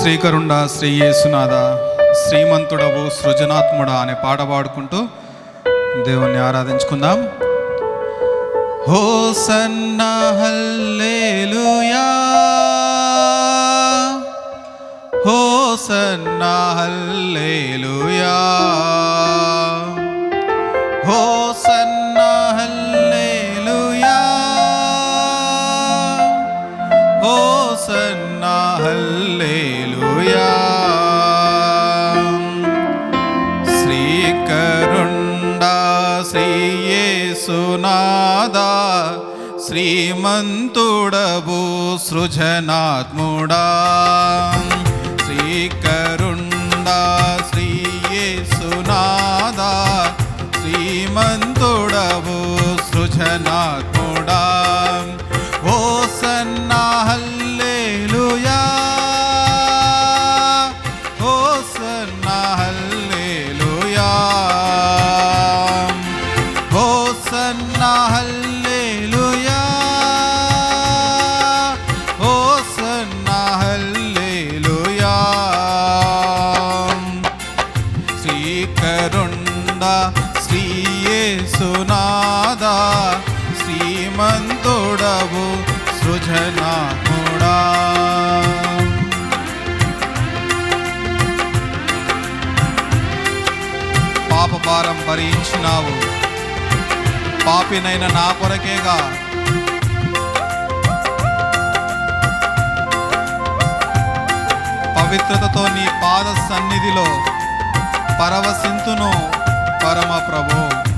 శ్రీకరుండ శ్రీ యేసునాథ శ్రీమంతుడవు సృజనాత్ముడ అనే పాట పాడుకుంటూ దేవుణ్ణి ఆరాధించుకుందాం. హోసన్న హల్లేలుయా! హోసన్న హల్లేలుయా! హో శ్రీయేసునాదా శ్రీమంతుడవు సృజనాత్ముడా. శ్రీకరుండా శ్రీయేసునాదా శ్రీమంతుడవు సృజనాత్ముడా. ఓ సన్నా హల్లేలుయా. ఓ సన్నా హల్లేలుయా. శ్రీకరుండ శ్రీయేసునాదా శ్రీమంతుడవు సృజనాముడా. పాప భారం భరించినావు. పాపినైన నా కొరకేగా. పవిత్రతతో నీ పాద సన్నిధిలో పరవశింతును పరమ ప్రభు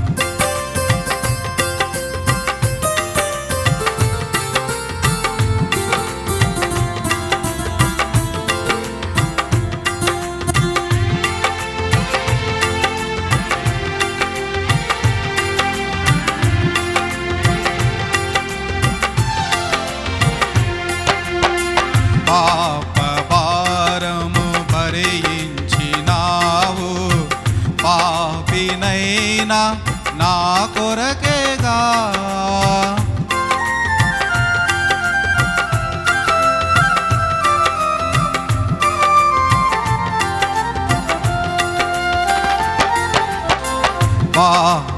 భరించినావు పాపినైనా నా కొరకేగా పాప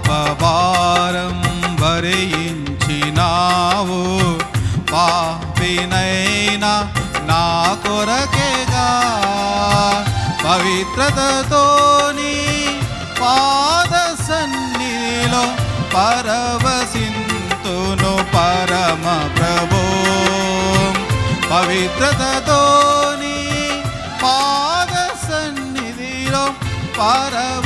పవిత్రతతోని పాద సన్నిధిలో పరవసింతును పరమ ప్రభో. పవిత్రతతోని పాద సన్నిధిలో పరవ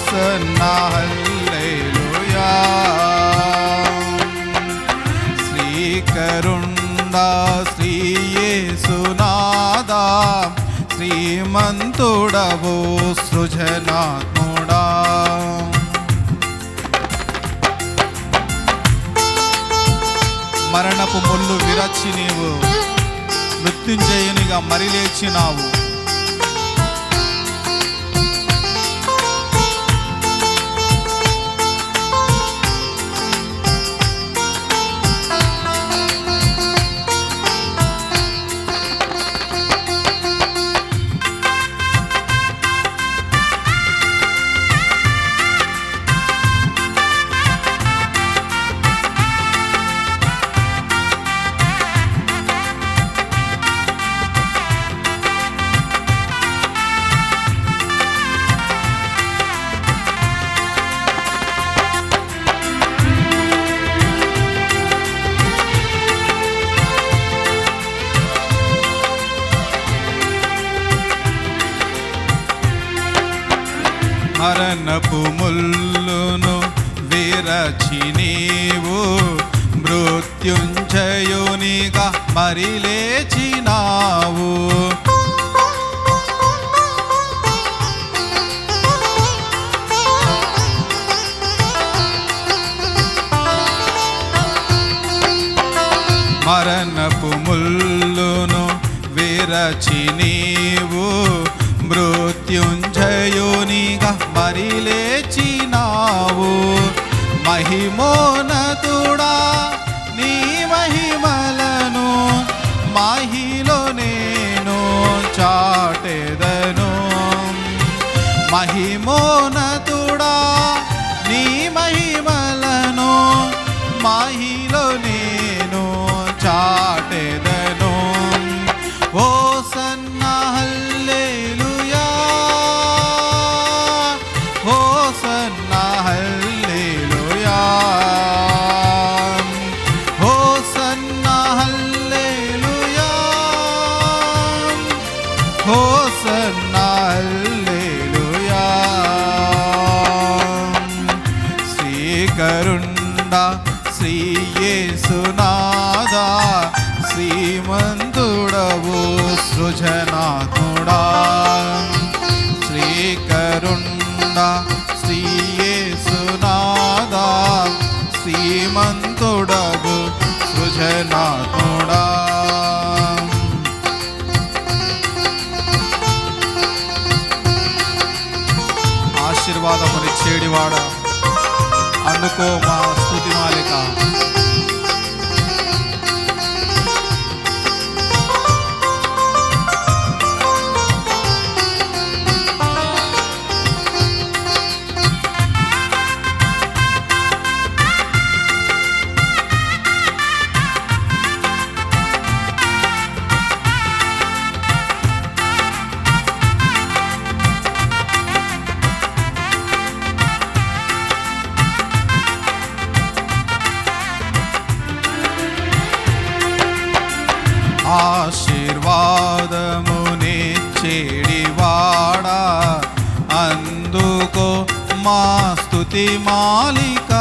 హో సన్నా హల్లేలుయా శ్రీ శ్రీయేసునాదా శ్రీమంతుడవు సృజనాత్ముడా. మరణపు ముళ్ళు విరచి నీవు మృత్యుంజయునిగా మరిలేచినావు. మరణపు ముల్లును విరచి నీవు మృత్యుంజయునిగా లేచినావు మృత్యుంజయునిగా మరి లేచినావు. మహిమోనతుడా నీ మహిమలను మహిలో నేను చాటెదను. మహిమోనతుడా నీ మహిమలను మాహిలో శ్రీయేసునాదా శ్రీమంతుడవు సృజనాత్ముడా శ్రీకరుండ శ్రీయేసునాదా శ్రీమంతుడవు సృజనాత్ముడా ఆశీర్వాదమునిచ్చేడివాడా. అందుకో మా స్థుతి మాలిక. మా స్థుతి మాలిక.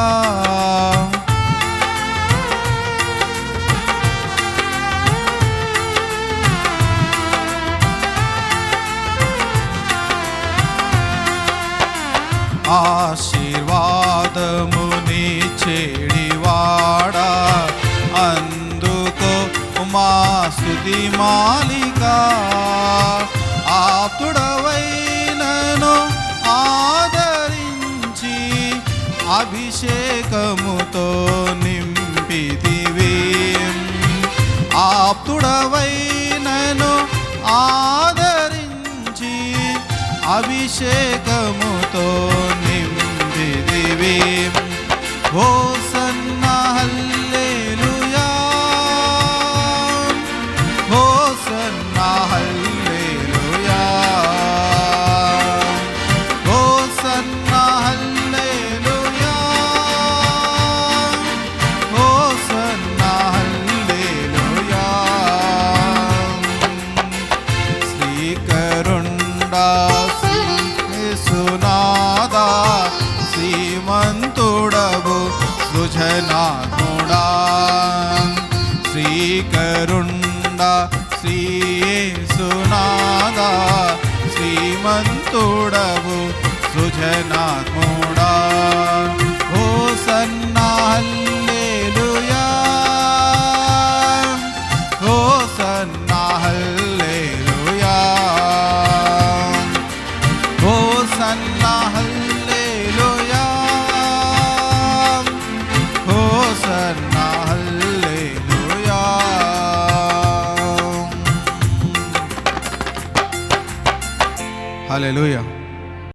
ఆశీర్వాదముని చెడివాడా అందుకో మా స్థుతి మాలిక. ఆప్తుడవైనను అభిషేకము. తోడవు సృజనాత్ముడా హల్లెలూయా